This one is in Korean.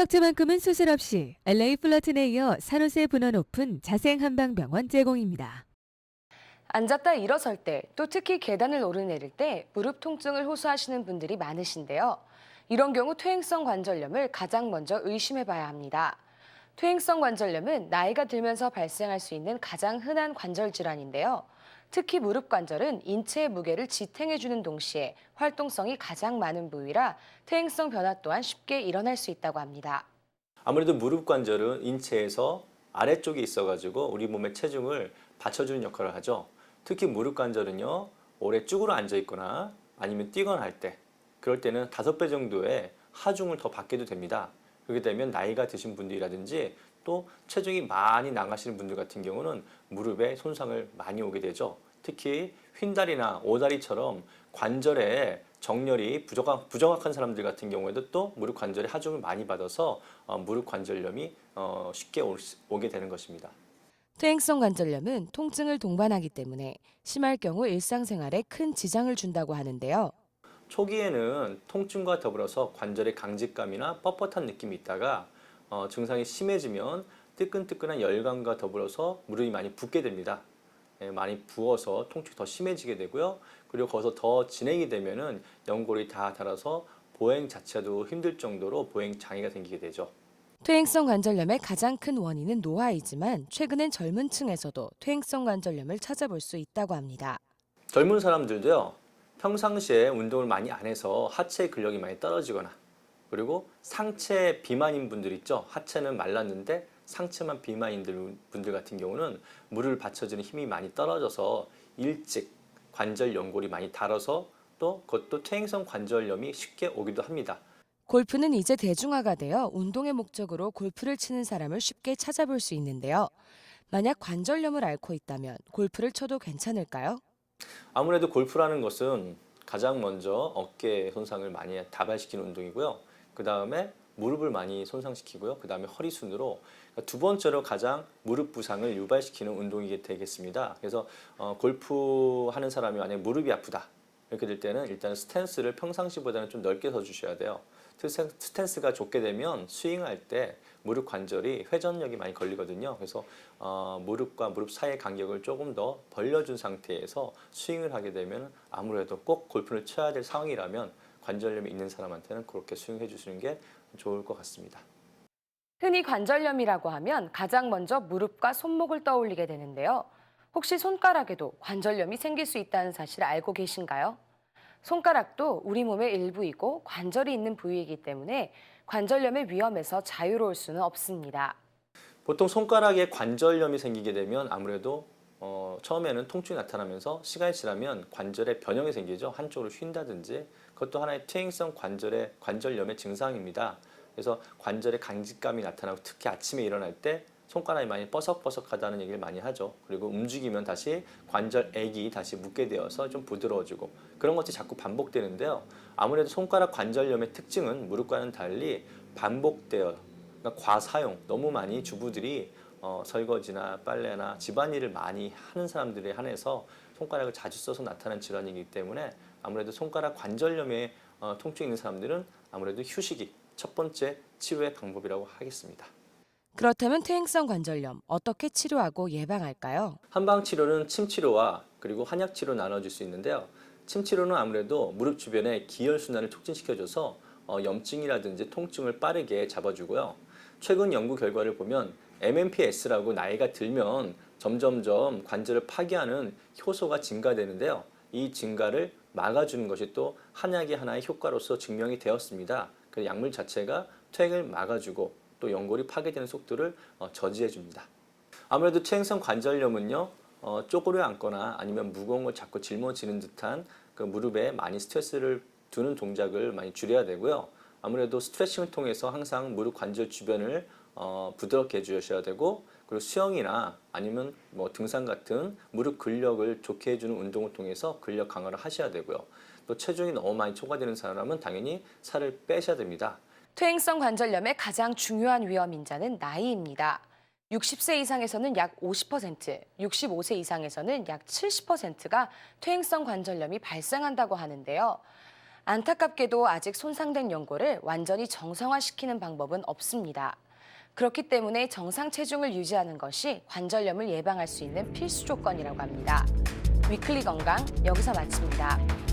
척추만큼은 수술 없이 LA 플러튼에 이어 산호세 분원 오픈 자생 한방병원 제공입니다. 앉았다 일어설 때, 또 특히 계단을 오르내릴 때 무릎 통증을 호소하시는 분들이 많으신데요. 이런 경우 퇴행성 관절염을 가장 먼저 의심해 봐야 합니다. 퇴행성 관절염은 나이가 들면서 발생할 수 있는 가장 흔한 관절 질환인데요. 특히 무릎 관절은 인체의 무게를 지탱해 주는 동시에 활동성이 가장 많은 부위라 퇴행성 변화 또한 쉽게 일어날 수 있다고 합니다. 아무래도 무릎 관절은 인체에서 아래쪽에 있어가지고 우리 몸의 체중을 받쳐주는 역할을 하죠. 특히 무릎 관절은요, 오래 쭈그러 앉아 있거나 아니면 뛰거나 할 때, 그럴 때는 다섯 배 정도의 하중을 더 받게도 됩니다. 그렇게 되면 나이가 드신 분들이라든지 또 체중이 많이 나가시는 분들 같은 경우는 무릎에 손상을 많이 오게 되죠. 특히 휜다리나 오다리처럼 관절에 정렬이 부정확, 부정확한 사람들 같은 경우에도 또 무릎 관절에 하중을 많이 받아서 어, 무릎 관절염이 어, 쉽게 올 수- 오게 되는 것입니다. 퇴행성 관절염은 통증을 동반하기 때문에 심할 경우 일상생활에 큰 지장을 준다고 하는데요. 초기에는 통증과 더불어서 관절의 강직감이나 뻣뻣한 느낌이 있다가 어, 증상이 심해지면 뜨끈뜨끈한 열감과 더불어서 무릎이 많이 붓게 됩니다. 예, 많이 부어서 통증이 더 심해지게 되고요. 그리고 거기서 더 진행이 되면은 연골이 다 닳아서 보행 자체도 힘들 정도로 보행 장애가 생기게 되죠. 퇴행성 관절염의 가장 큰 원인은 노화이지만 최근엔 젊은 층에서도 퇴행성 관절염을 찾아볼 수 있다고 합니다. 젊은 사람들도요 평상시에 운동을 많이 안 해서 하체 근력이 많이 떨어지거나 그리고 상체 비만인 분들 있죠 하체는 말랐는데 상체만 비만인 분들 같은 경우는 물을 받쳐주는 힘이 많이 떨어져서 일찍 관절 연골이 많이 닳아서 또 그것도 퇴행성 관절염이 쉽게 오기도 합니다. 골프는 이제 대중화가 되어 운동의 목적으로 골프를 치는 사람을 쉽게 찾아볼 수 있는데요. 만약 관절염을 앓고 있다면 골프를 쳐도 괜찮을까요? 아무래도 골프라는 것은 가장 먼저 어깨 손상을 많이 다발시키는 운동이고요. 그 다음에 무릎을 많이 손상시키고요. 그 다음에 허리 순으로 두 번째로 가장 무릎 부상을 유발시키는 운동이 되겠습니다. 그래서 어, 골프 하는 사람이 만약 무릎이 아프다 이렇게 될 때는 일단 스탠스를 평상시보다는 좀 넓게 서 주셔야 돼요. 스탠- 스탠스가 좁게 되면 스윙할 때 무릎 관절이 회전력이 많이 걸리거든요. 그래서 어, 무릎과 무릎 사이의 간격을 조금 더 벌려준 상태에서 스윙을 하게 되면 아무래도 꼭 골프를 쳐야 될 상황이라면 관절염이 있는 사람한테는 그렇게 스윙해 주시는 게 좋을 것 같습니다. 흔히 관절염이라고 하면 가장 먼저 무릎과 손목을 떠올리게 되는데요. 혹시 손가락에도 관절염이 생길 수 있다는 사실 알고 계신가요? 손가락도 우리 몸의 일부이고 관절이 있는 부위이기 때문에 관절염의 위험에서 자유로울 수는 없습니다. 보통 손가락에 관절염이 생기게 되면 아무래도 어, 처음에는 통증이 나타나면서 시간이 지나면 관절에 변형이 생기죠. 한쪽으로 휜다든지 그것도 하나의 퇴행성 관절의 관절염의 증상입니다. 그래서 관절에 강직감이 나타나고 특히 아침에 일어날 때 손가락이 많이 뻐석뻐석하다는 얘기를 많이 하죠. 그리고 움직이면 다시 관절액이 다시 묶게 되어서 좀 부드러워지고 그런 것이 자꾸 반복되는데요. 아무래도 손가락 관절염의 특징은 무릎과는 달리 반복되어 그러니까 과사용 너무 많이 주부들이 어, 설거지나 빨래나 집안일을 많이 하는 사람들에 한해서 손가락을 자주 써서 나타나는 질환이기 때문에 아무래도 손가락 관절염에 어, 통증이 있는 사람들은 아무래도 휴식이 첫 번째 치료의 방법이라고 하겠습니다. 그렇다면 퇴행성 관절염 어떻게 치료하고 예방할까요? 한방 치료는 침 치료와 그리고 한약 치료 나눠질 수 있는데요. 침 치료는 아무래도 무릎 주변의 기혈 순환을 촉진시켜줘서 어, 염증이라든지 통증을 빠르게 잡아주고요. 최근 연구 결과를 보면 MMPS라고 나이가 들면 점점점 관절을 파괴하는 효소가 증가되는데요. 이 증가를 막아주는 것이 또 한약의 하나의 효과로서 증명이 되었습니다. 그 약물 자체가 퇴행을 막아주고 또 연골이 파괴되는 속도를 어, 저지해 줍니다. 아무래도 퇴행성 관절염은요, 어, 쪼그려 앉거나 아니면 무거운 걸 자꾸 짊어지는 듯한 그 무릎에 많이 스트레스를 두는 동작을 많이 줄여야 되고요. 아무래도 스트레칭을 통해서 항상 무릎 관절 주변을 어, 부드럽게 해주셔야 되고 그리고 수영이나 아니면 뭐 등산 같은 무릎 근력을 좋게 해주는 운동을 통해서 근력 강화를 하셔야 되고요. 또 체중이 너무 많이 초과되는 사람은 당연히 살을 빼셔야 됩니다. 퇴행성 관절염의 가장 중요한 위험 인자는 나이입니다. 60세 이상에서는 약 50%, 65세 이상에서는 약 70%가 퇴행성 관절염이 발생한다고 하는데요. 안타깝게도 아직 손상된 연골을 완전히 정상화시키는 방법은 없습니다. 그렇기 때문에 정상 체중을 유지하는 것이 관절염을 예방할 수 있는 필수 조건이라고 합니다. 위클리 건강 여기서 마칩니다.